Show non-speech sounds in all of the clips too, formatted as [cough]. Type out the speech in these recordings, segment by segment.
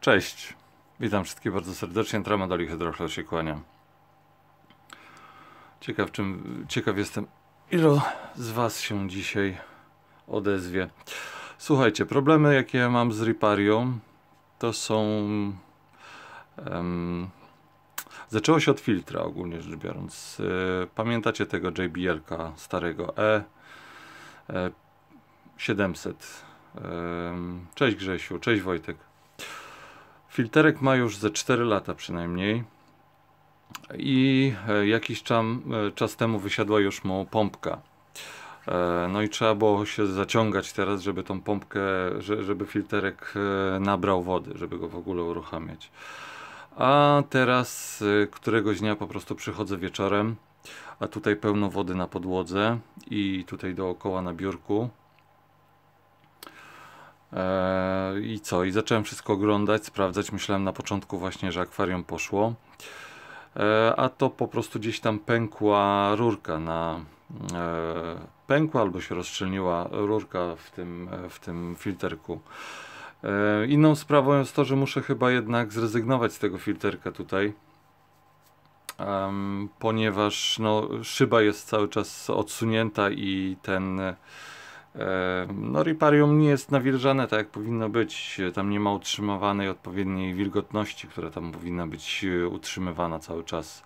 Cześć, witam wszystkich bardzo serdecznie. Tramadoli Hydrochlo się kłania. Ciekaw, czym, ciekaw jestem, ilu z Was się dzisiaj odezwie. Słuchajcie, problemy jakie mam z Riparią to są... Um, zaczęło się od filtra ogólnie rzecz biorąc. E, pamiętacie tego JBL-ka starego e 700. E, cześć Grzesiu, cześć Wojtek. Filterek ma już ze 4 lata przynajmniej i e, jakiś e, czas temu wysiadła już mu pompka. E, no i trzeba było się zaciągać teraz, żeby tą pompkę, żeby filterek nabrał wody, żeby go w ogóle uruchamiać. A teraz któregoś dnia po prostu przychodzę wieczorem, a tutaj pełno wody na podłodze i tutaj dookoła na biurku. I co? I zacząłem wszystko oglądać, sprawdzać. Myślałem na początku właśnie, że akwarium poszło. E, a to po prostu gdzieś tam pękła rurka na e, pękła albo się rozszczelniła rurka w tym, w tym filterku. Inną sprawą jest to, że muszę chyba jednak zrezygnować z tego filterka tutaj, ponieważ no, szyba jest cały czas odsunięta i ten no riparium nie jest nawilżane tak jak powinno być. Tam nie ma utrzymywanej odpowiedniej wilgotności, która tam powinna być e, utrzymywana cały czas.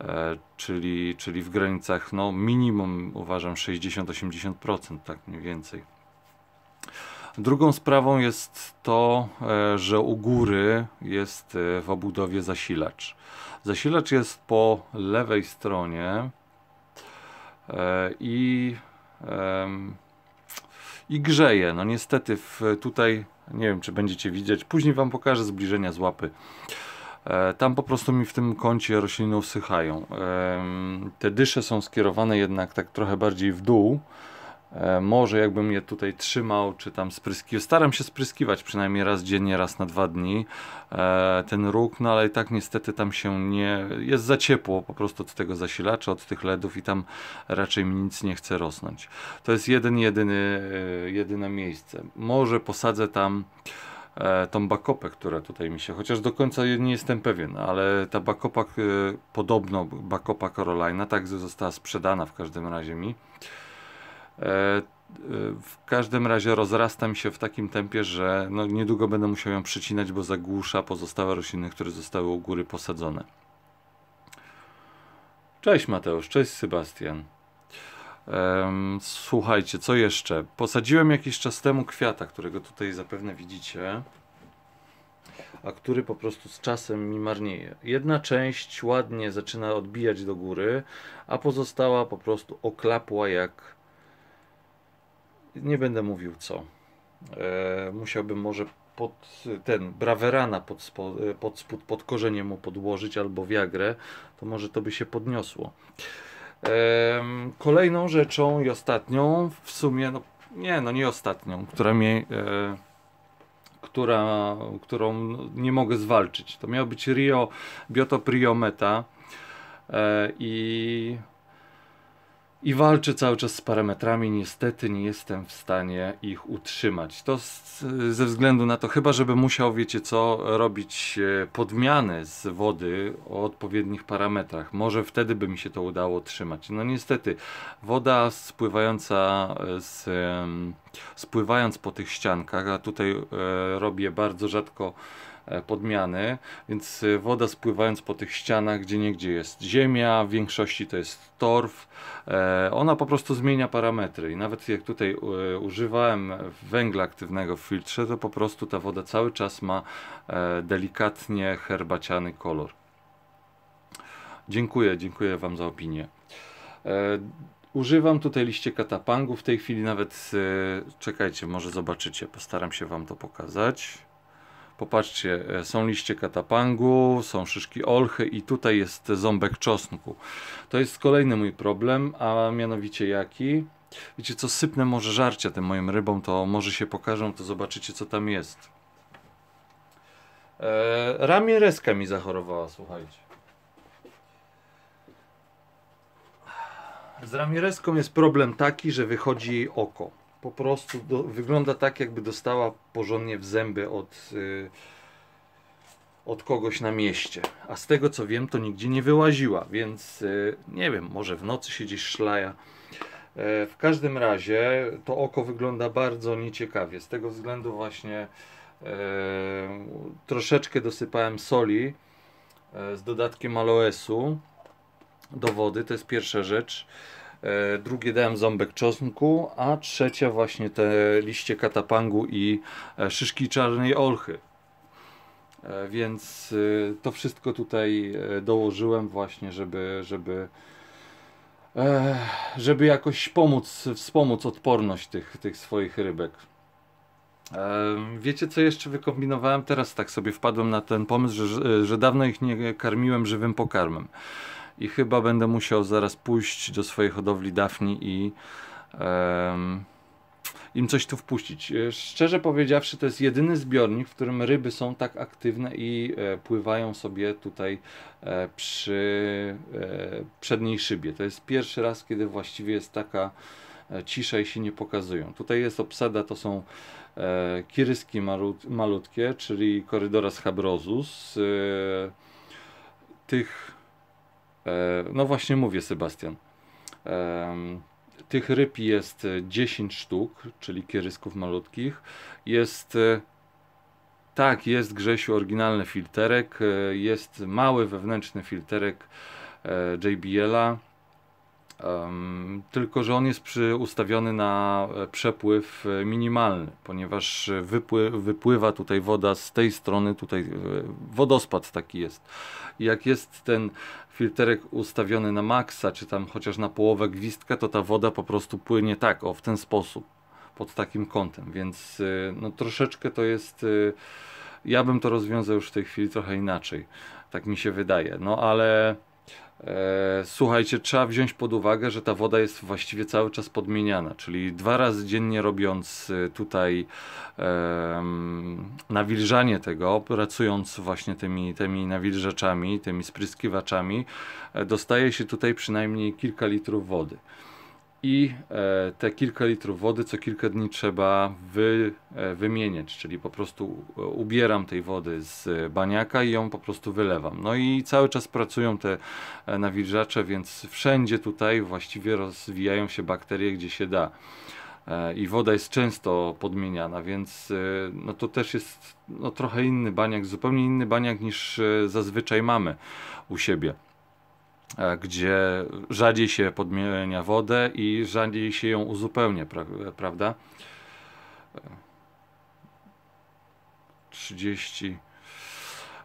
E, czyli, czyli w granicach no minimum uważam 60-80%, tak mniej więcej. Drugą sprawą jest to, e, że u góry jest w obudowie zasilacz. Zasilacz jest po lewej stronie i i grzeje. No niestety w, tutaj, nie wiem czy będziecie widzieć, później wam pokażę zbliżenia z łapy. E, tam po prostu mi w tym kącie rośliny usychają. E, te dysze są skierowane jednak tak trochę bardziej w dół, może jakbym je tutaj trzymał, czy tam spryskiwał. Staram się spryskiwać przynajmniej raz dziennie, raz na dwa dni e, ten róg, no ale i tak niestety tam się nie. Jest za ciepło po prostu od tego zasilacza, od tych LEDów i tam raczej mi nic nie chce rosnąć. To jest jeden, jedyny, e, jedyne miejsce. Może posadzę tam tą bakopę, która tutaj mi się, chociaż do końca nie jestem pewien, ale ta bakopa, podobno bakopa Carolina, tak została sprzedana w każdym razie mi. E, w każdym razie rozrasta mi się w takim tempie, że no niedługo będę musiał ją przycinać, bo zagłusza pozostałe rośliny, które zostały u góry posadzone. Cześć Mateusz, cześć Sebastian. słuchajcie, co jeszcze? Posadziłem jakiś czas temu kwiata, którego tutaj zapewne widzicie, a który po prostu z czasem mi marnieje. Jedna część ładnie zaczyna odbijać do góry, a pozostała po prostu oklapła jak nie będę mówił co. E, musiałbym może pod ten brawerana pod, spod, pod, spód, pod korzenie mu podłożyć albo wiagrę, to może to by się podniosło. E, kolejną rzeczą i ostatnią, w sumie, no nie, no nie ostatnią, która mnie, e, która, którą nie mogę zwalczyć. To miał być Rio Biotop Rio Meta e, i i walczę cały czas z parametrami. Niestety nie jestem w stanie ich utrzymać. To z, ze względu na to, chyba żeby musiał, wiecie co, robić e, podmiany z wody o odpowiednich parametrach. Może wtedy by mi się to udało utrzymać. No niestety, woda spływająca z, spływając po tych ściankach, a tutaj e, robię bardzo rzadko podmiany, więc e, woda spływając po tych ścianach, gdzie niegdzie jest ziemia, w większości to jest torf, e, ona po prostu zmienia parametry i nawet jak tutaj używałem węgla aktywnego w filtrze, to po prostu ta woda cały czas ma delikatnie herbaciany kolor. Dziękuję, dziękuję Wam za opinię. Używam tutaj liście katapangu. W tej chwili nawet, czekajcie, może zobaczycie, postaram się Wam to pokazać. Popatrzcie, e, są liście katapangu, są szyszki olchy i tutaj jest ząbek czosnku. To jest kolejny mój problem, a mianowicie jaki? Wiecie co, sypnę może żarcia tym moim rybom, to może się pokażą, to zobaczycie co tam jest. Eee, Ramiereska mi zachorowała, słuchajcie. Z Ramiereską jest problem taki, że wychodzi jej oko po prostu do, wygląda tak, jakby dostała porządnie w zęby od, y, od kogoś na mieście. A z tego co wiem, to nigdzie nie wyłaziła, więc y, nie wiem, może w nocy się gdzieś szlaja. E, w każdym razie to oko wygląda bardzo nieciekawie. Z tego względu właśnie e, troszeczkę dosypałem soli e, z dodatkiem aloesu do wody. To jest pierwsza rzecz. E, drugie dałem ząbek czosnku, a trzecia właśnie te liście katapangu i e, szyszki czarnej olchy. E, więc to wszystko tutaj dołożyłem właśnie, żeby, żeby, żeby jakoś pomóc, wspomóc odporność tych, tych swoich rybek. Wiecie co jeszcze wykombinowałem? Teraz tak sobie wpadłem na ten pomysł, że, że dawno ich nie karmiłem żywym pokarmem i chyba będę musiał zaraz pójść do swojej hodowli Dafni i um, im coś tu wpuścić. E, szczerze powiedziawszy, to jest jedyny zbiornik, w którym ryby są tak aktywne i e, pływają sobie tutaj e, przy e, przedniej szybie. To jest pierwszy raz, kiedy właściwie jest taka e, cisza i się nie pokazują. Tutaj jest obsada, to są e, kiryski malut, malutkie, czyli Corydora schabrosus. tych E, no właśnie mówię, Sebastian. Tych ryb jest 10 sztuk, czyli kierysków malutkich. Jest e, tak, jest Grzesiu oryginalny filterek, e, jest mały wewnętrzny filterek JBL-a Um, tylko, że on jest przy, ustawiony na e, przepływ e, minimalny, ponieważ wypły, wypływa tutaj woda z tej strony, tutaj e, wodospad taki jest. Jak jest ten filterek ustawiony na maksa, czy tam chociaż na połowę gwizdka, to ta woda po prostu płynie tak, o w ten sposób, pod takim kątem, więc no troszeczkę to jest, ja bym to rozwiązał już w tej chwili trochę inaczej, tak mi się wydaje, no ale E, słuchajcie, trzeba wziąć pod uwagę, że ta woda jest właściwie cały czas podmieniana, czyli dwa razy dziennie robiąc e, tutaj nawilżanie tego, pracując właśnie tymi, tymi nawilżaczami, tymi spryskiwaczami, e, dostaje się tutaj przynajmniej kilka litrów wody i e, te kilka litrów wody co kilka dni trzeba wy, e, wymieniać, czyli po prostu e, ubieram tej wody z baniaka i ją po prostu wylewam. No i cały czas pracują te nawilżacze, więc wszędzie tutaj właściwie rozwijają się bakterie, gdzie się da. I woda jest często podmieniana, więc no to też jest no, trochę inny baniak, zupełnie inny baniak niż zazwyczaj mamy u siebie. E, gdzie rzadziej się podmienia wodę i rzadziej się ją uzupełnia, pra prawda? 30.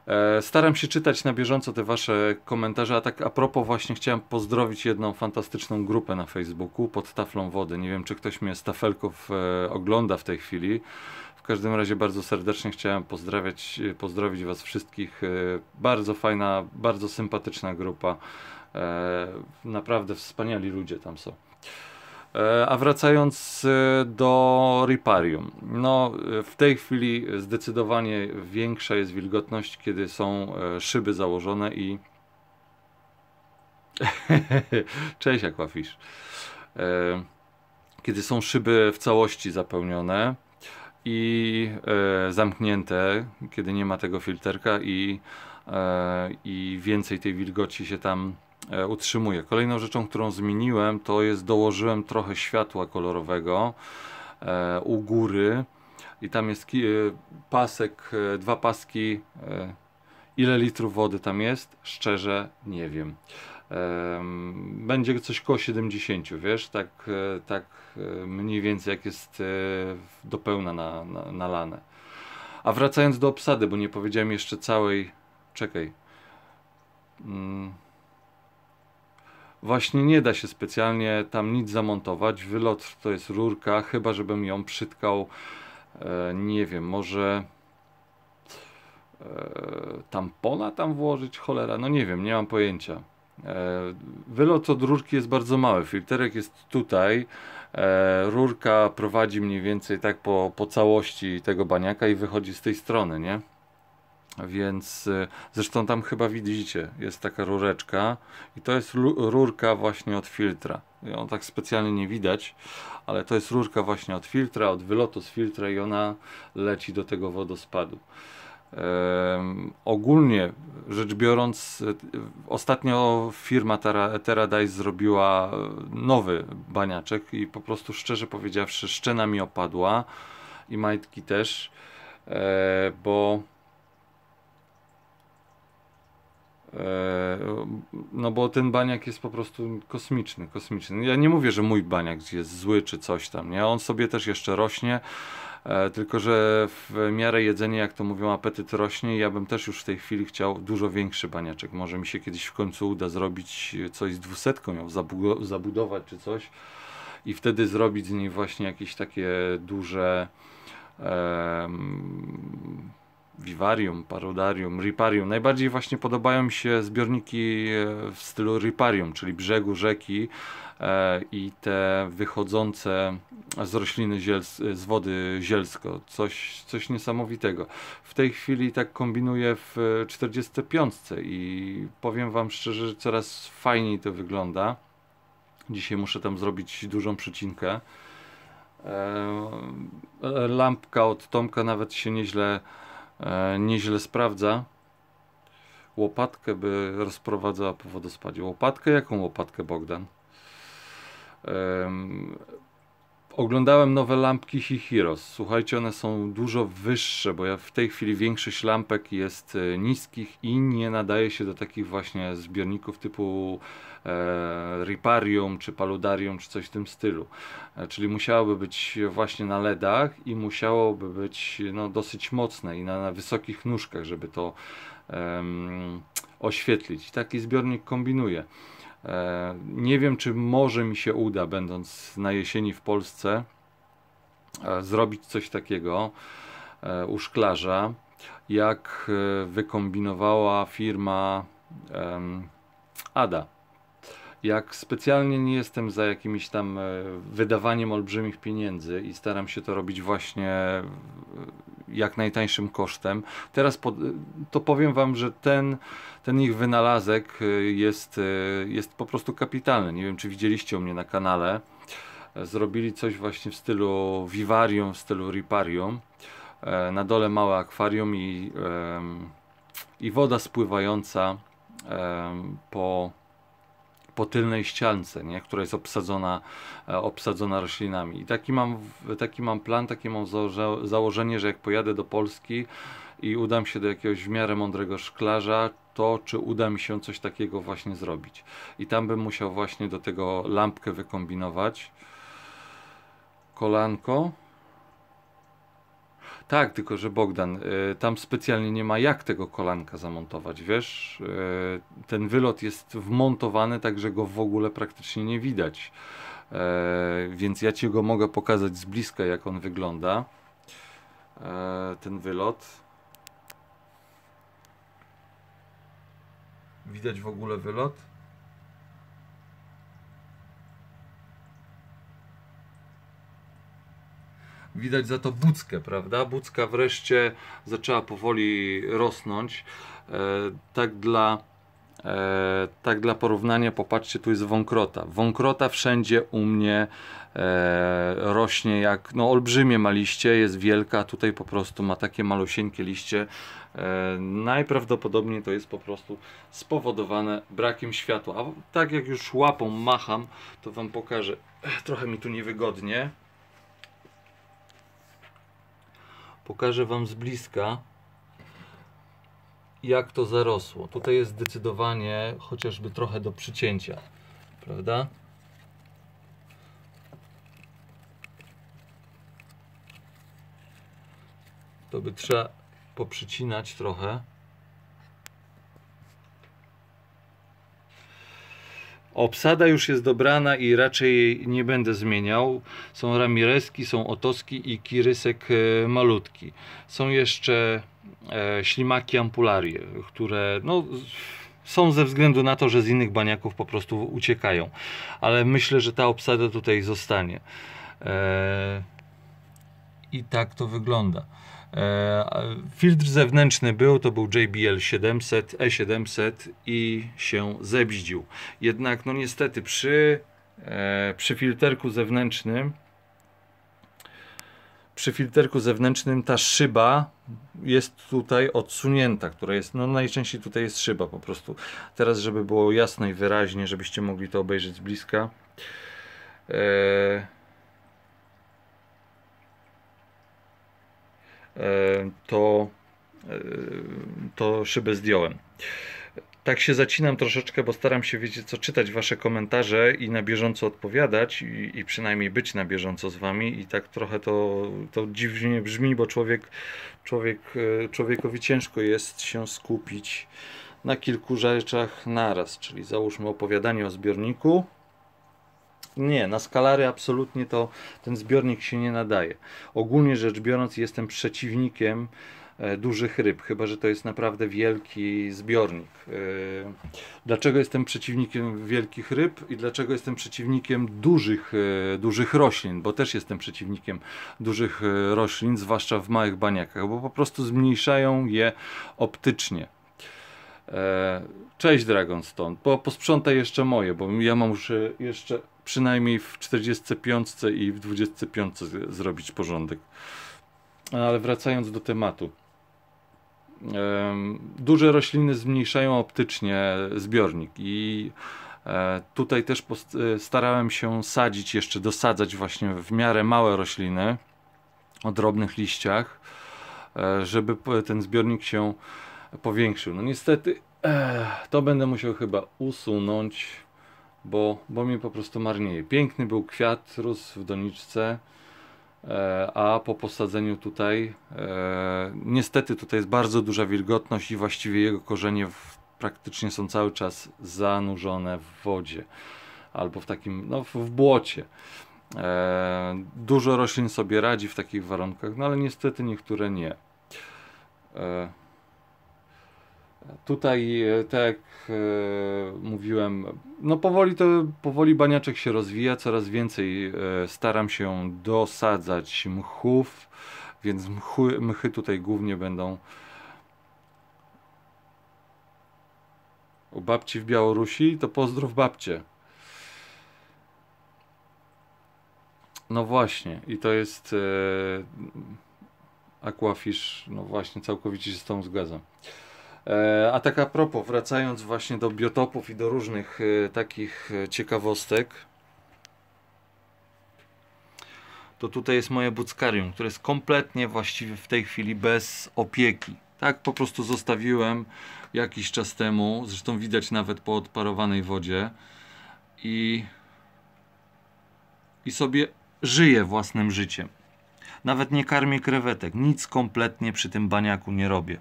E, staram się czytać na bieżąco te Wasze komentarze, a tak a propos właśnie chciałem pozdrowić jedną fantastyczną grupę na Facebooku pod taflą wody. Nie wiem, czy ktoś mnie z tafelków e, ogląda w tej chwili. W każdym razie bardzo serdecznie chciałem pozdrawiać, pozdrowić Was wszystkich. Bardzo fajna, bardzo sympatyczna grupa. E, naprawdę wspaniali ludzie tam są. E, a wracając e, do Riparium, no w tej chwili zdecydowanie większa jest wilgotność, kiedy są szyby założone i [laughs] Cześć Aquafish. Kiedy są szyby w całości zapełnione i zamknięte, kiedy nie ma tego filterka i, i więcej tej wilgoci się tam E, utrzymuje. Kolejną rzeczą, którą zmieniłem, to jest dołożyłem trochę światła kolorowego e, u góry i tam jest e, pasek, dwa paski. Ile litrów wody tam jest? Szczerze nie wiem. Będzie coś koło 70, wiesz, tak, tak mniej więcej jak jest do pełna na, na, nalane. A wracając do obsady, bo nie powiedziałem jeszcze całej. Czekaj. Mm Właśnie nie da się specjalnie tam nic zamontować. Wylot to jest rurka, chyba żebym ją przytkał, e, nie wiem, może e, tampona tam włożyć, cholera, no nie wiem, nie mam pojęcia. E, wylot od rurki jest bardzo mały, filterek jest tutaj, e, rurka prowadzi mniej więcej tak po, po całości tego baniaka i wychodzi z tej strony, nie? Więc y, zresztą tam chyba widzicie, jest taka rureczka i to jest rurka właśnie od filtra. Ją tak specjalnie nie widać, ale to jest rurka właśnie od filtra, od wylotu z filtra i ona leci do tego wodospadu. Ogólnie rzecz biorąc, ostatnio firma Terra, Teradice zrobiła nowy baniaczek i po prostu szczerze powiedziawszy, szczena mi opadła i majtki też, e, bo e, no bo ten baniak jest po prostu kosmiczny, kosmiczny. Ja nie mówię, że mój baniak jest zły czy coś tam, nie? On sobie też jeszcze rośnie, tylko, że w miarę jedzenia, jak to mówią, apetyt rośnie ja bym też już w tej chwili chciał dużo większy baniaczek. Może mi się kiedyś w końcu uda zrobić coś z dwusetką, ją zabudować czy coś i wtedy zrobić z niej właśnie jakieś takie duże um, Vivarium, Parodarium, Riparium. Najbardziej właśnie podobają mi się zbiorniki e, w stylu Riparium, czyli brzegu rzeki, E, i te wychodzące z rośliny z wody zielsko. Coś, coś niesamowitego. W tej chwili tak kombinuję w 45 i powiem Wam szczerze, że coraz fajniej to wygląda. Dzisiaj muszę tam zrobić dużą przycinkę. E, lampka od Tomka nawet się nieźle, nieźle sprawdza. Łopatkę by rozprowadzała po wodospadzie. Łopatkę? Jaką łopatkę, Bogdan? Oglądałem nowe lampki Hihiros. Słuchajcie, one są dużo wyższe, bo ja w tej chwili większość lampek jest e, niskich i nie nadaje się do takich właśnie zbiorników typu e, Riparium czy Paludarium czy coś w tym stylu. E, czyli musiałoby być właśnie na LEDach i musiałoby być no, dosyć mocne i na, na wysokich nóżkach, żeby to oświetlić. Taki zbiornik kombinuje. E, nie wiem, czy może mi się uda, będąc na jesieni w Polsce, e, zrobić coś takiego e, u szklarza, jak wykombinowała firma Ada. Jak specjalnie nie jestem za jakimś tam wydawaniem olbrzymich pieniędzy i staram się to robić właśnie jak najtańszym kosztem. Teraz pod, to powiem Wam, że ten, ten ich wynalazek y, jest, y, jest po prostu kapitalny. Nie wiem, czy widzieliście u mnie na kanale. Zrobili coś właśnie w stylu vivarium, w stylu riparium. E, na dole małe akwarium i, i woda spływająca po po tylnej ściance, nie? która jest obsadzona, e, obsadzona roślinami. I taki mam, taki mam plan, takie mam założenie, że jak pojadę do Polski i udam się do jakiegoś w miarę mądrego szklarza, to czy uda mi się coś takiego właśnie zrobić. I tam bym musiał właśnie do tego lampkę wykombinować. Kolanko. Tak, tylko że Bogdan, y, tam specjalnie nie ma jak tego kolanka zamontować, wiesz? Y, ten wylot jest wmontowany tak, że go w ogóle praktycznie nie widać. Y, więc ja ci go mogę pokazać z bliska, jak on wygląda. Ten wylot. Widać w ogóle wylot? Widać za to buckę, prawda? Bucka wreszcie zaczęła powoli rosnąć. E, tak dla E, tak dla porównania, popatrzcie, tu jest wąkrota. Wąkrota wszędzie u mnie e, rośnie jak, no olbrzymie ma liście, jest wielka, tutaj po prostu ma takie malusieńkie liście. E, najprawdopodobniej to jest po prostu spowodowane brakiem światła. A tak jak już łapą macham, to Wam pokażę. Trochę mi tu niewygodnie. Pokażę Wam z bliska, jak to zarosło. Tutaj jest zdecydowanie chociażby trochę do przycięcia, prawda? To by trzeba poprzycinać trochę. Obsada już jest dobrana i raczej jej nie będę zmieniał. Są Ramireski, są Otoski i Kirysek e, malutki. Są jeszcze e, ślimaki ampularie, które no, są ze względu na to, że z innych baniaków po prostu uciekają. Ale myślę, że ta obsada tutaj zostanie. E, I tak to wygląda. E, filtr zewnętrzny był, to był JBL 700, E700 i się zebździł. Jednak no niestety przy, e, przy filterku zewnętrznym przy filterku zewnętrznym ta szyba jest tutaj odsunięta, która jest, no najczęściej tutaj jest szyba po prostu. Teraz, żeby było jasno i wyraźnie, żebyście mogli to obejrzeć z bliska. E, to, e, to szybę zdjąłem. Tak się zacinam troszeczkę, bo staram się, wiecie co, czytać wasze komentarze i na bieżąco odpowiadać i, i przynajmniej być na bieżąco z wami i tak trochę to, to dziwnie brzmi, bo człowiek, człowiek, e, człowiekowi ciężko jest się skupić na kilku rzeczach naraz, czyli załóżmy opowiadanie o zbiorniku, nie, na skalary absolutnie to ten zbiornik się nie nadaje. Ogólnie rzecz biorąc, jestem przeciwnikiem E, dużych ryb, chyba że to jest naprawdę wielki zbiornik. E, dlaczego jestem przeciwnikiem wielkich ryb i dlaczego jestem przeciwnikiem dużych, e, dużych roślin? Bo też jestem przeciwnikiem dużych roślin, zwłaszcza w małych baniakach, bo po prostu zmniejszają je optycznie. Cześć Dragonstone, po, posprzątaj jeszcze moje, bo ja mam już jeszcze przynajmniej w 45 i w 25 zrobić porządek. Ale wracając do tematu. Duże rośliny zmniejszają optycznie zbiornik i e, tutaj też e, starałem się sadzić, jeszcze dosadzać właśnie w miarę małe rośliny o drobnych liściach, e, żeby ten zbiornik się powiększył. No niestety to będę musiał chyba usunąć, bo, bo mi po prostu marnieje. Piękny był kwiat, rósł w doniczce. E, a po posadzeniu tutaj e, niestety tutaj jest bardzo duża wilgotność i właściwie jego korzenie w, praktycznie są cały czas zanurzone w wodzie albo w takim, no w błocie. E, dużo roślin sobie radzi w takich warunkach, no ale niestety niektóre nie. Tutaj, e, tak jak e, mówiłem, no powoli to, powoli baniaczek się rozwija, coraz więcej e, staram się dosadzać mchów, więc mchy, mchy tutaj głównie będą u babci w Białorusi, to pozdrów babcie. No właśnie, i to jest e, Aquafish, no właśnie, całkowicie się z tą zgadzam. E, a tak a propos, wracając właśnie do biotopów i do różnych e, takich e, ciekawostek, to tutaj jest moje buckarium, które jest kompletnie właściwie w tej chwili bez opieki. Tak po prostu zostawiłem jakiś czas temu, zresztą widać nawet po odparowanej wodzie i, i sobie żyję własnym życiem. Nawet nie karmię krewetek, nic kompletnie przy tym baniaku nie robię.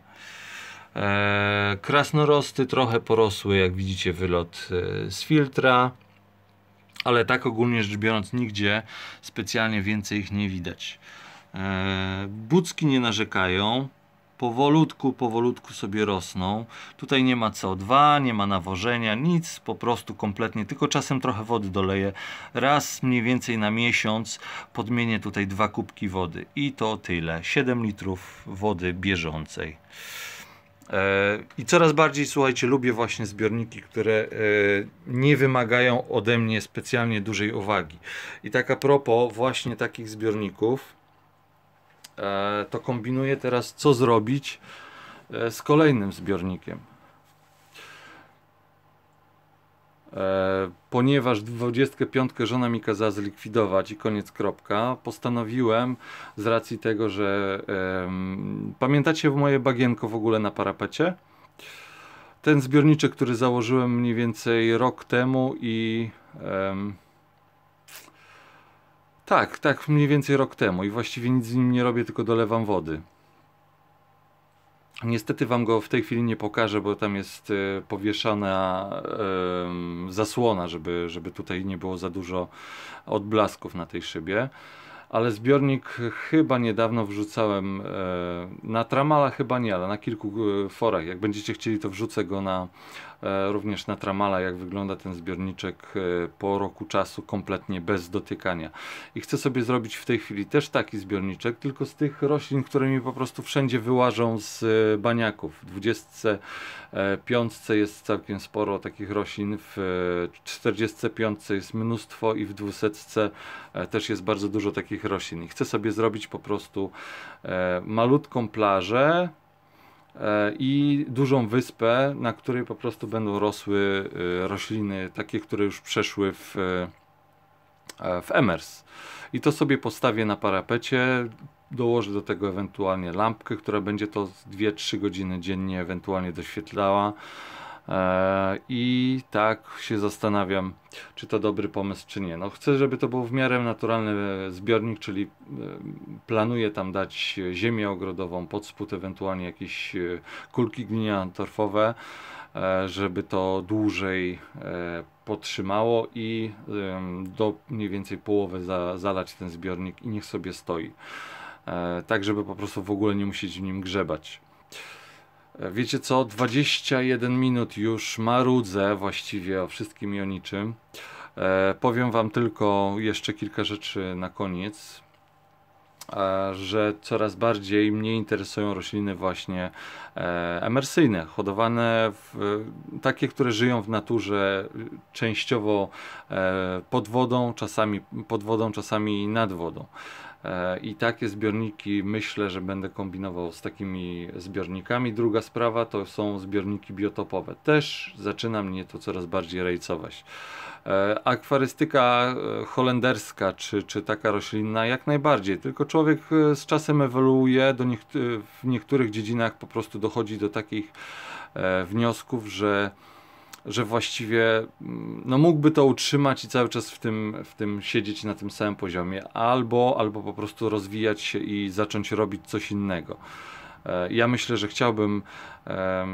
E, krasnorosty trochę porosły, jak widzicie, wylot e, z filtra, ale tak ogólnie rzecz biorąc, nigdzie specjalnie więcej ich nie widać. E, bucki nie narzekają, powolutku, powolutku sobie rosną. Tutaj nie ma CO2, nie ma nawożenia, nic, po prostu kompletnie, tylko czasem trochę wody doleję. Raz mniej więcej na miesiąc podmienię tutaj dwa kubki wody i to tyle. 7 litrów wody bieżącej. E, I coraz bardziej, słuchajcie, lubię właśnie zbiorniki, które e, nie wymagają ode mnie specjalnie dużej uwagi. I tak a propos właśnie takich zbiorników, e, to kombinuję teraz, co zrobić z kolejnym zbiornikiem. E, ponieważ 25 żona mi kazała zlikwidować i koniec kropka, postanowiłem z racji tego, że e, pamiętacie moje bagienko w ogóle na parapecie? Ten zbiorniczek, który założyłem mniej więcej rok temu i e, tak, tak, mniej więcej rok temu i właściwie nic z nim nie robię, tylko dolewam wody. Niestety Wam go w tej chwili nie pokażę, bo tam jest e, powieszana zasłona, żeby, żeby tutaj nie było za dużo odblasków na tej szybie. Ale zbiornik chyba niedawno wrzucałem e, na Tramala chyba nie, ale na kilku e, forach. Jak będziecie chcieli, to wrzucę go na e, również na Tramala, jak wygląda ten zbiorniczek e, po roku czasu kompletnie bez dotykania. I chcę sobie zrobić w tej chwili też taki zbiorniczek, tylko z tych roślin, które mi po prostu wszędzie wyłażą z e, baniaków. W 25 jest całkiem sporo takich roślin, w 45 jest mnóstwo i w 200 też jest bardzo dużo takich roślin. I chcę sobie zrobić po prostu malutką plażę, E, i dużą wyspę, na której po prostu będą rosły e, rośliny, takie, które już przeszły w, e, w Emers. I to sobie postawię na parapecie, dołożę do tego ewentualnie lampkę, która będzie to 2-3 godziny dziennie ewentualnie doświetlała. E, I tak się zastanawiam, czy to dobry pomysł, czy nie. No, chcę, żeby to był w miarę naturalny zbiornik, czyli e, planuję tam dać ziemię ogrodową, pod spód ewentualnie jakieś e, kulki gliniano-torfowe, żeby to dłużej potrzymało i do mniej więcej połowy za, zalać ten zbiornik i niech sobie stoi. Tak, żeby po prostu w ogóle nie musieć w nim grzebać. Wiecie co, 21 minut już marudzę właściwie o wszystkim i o niczym. E, powiem Wam tylko jeszcze kilka rzeczy na koniec, e, że coraz bardziej mnie interesują rośliny właśnie e, emersyjne, hodowane, w, takie, które żyją w naturze częściowo e, pod wodą, czasami pod wodą, czasami nad wodą. E, I takie zbiorniki myślę, że będę kombinował z takimi zbiornikami. Druga sprawa to są zbiorniki biotopowe. Też zaczyna mnie to coraz bardziej rejcować. E, akwarystyka e, holenderska, czy, czy taka roślinna, jak najbardziej. Tylko człowiek z czasem ewoluuje, do w niektórych dziedzinach po prostu dochodzi do takich wniosków, że że właściwie mm, no mógłby to utrzymać i cały czas w tym, w tym siedzieć na tym samym poziomie, albo, albo po prostu rozwijać się i zacząć robić coś innego. E, ja myślę, że chciałbym e,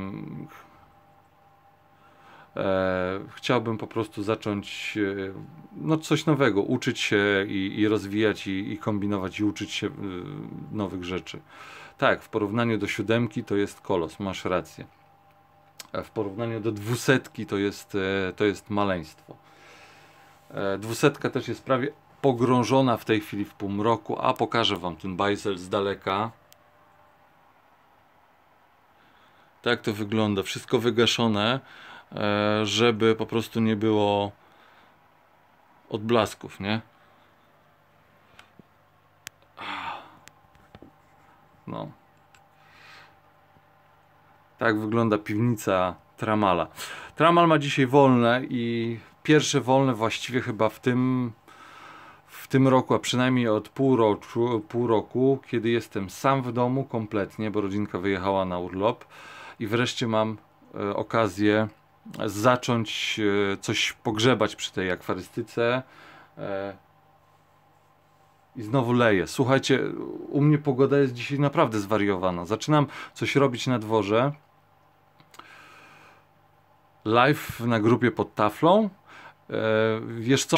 chciałbym po prostu zacząć e, no, coś nowego, uczyć się i, i rozwijać i, i, kombinować i uczyć się nowych rzeczy. Tak, w porównaniu do siódemki to jest kolos, masz rację w porównaniu do dwusetki to jest, e, to jest maleństwo. E, dwusetka też jest prawie pogrążona w tej chwili w półmroku, a pokażę Wam ten bajzel z daleka. Tak to wygląda, wszystko wygaszone, e, żeby po prostu nie było odblasków, nie? No. Tak wygląda piwnica Tramala. Tramal ma dzisiaj wolne i pierwsze wolne właściwie chyba w tym w tym roku, a przynajmniej od pół roku, pół roku, kiedy jestem sam w domu kompletnie, bo rodzinka wyjechała na urlop i wreszcie mam e, okazję zacząć e, coś pogrzebać przy tej akwarystyce. E, i znowu leje. Słuchajcie, u mnie pogoda jest dzisiaj naprawdę zwariowana. Zaczynam coś robić na dworze live na grupie pod taflą. E, wiesz co?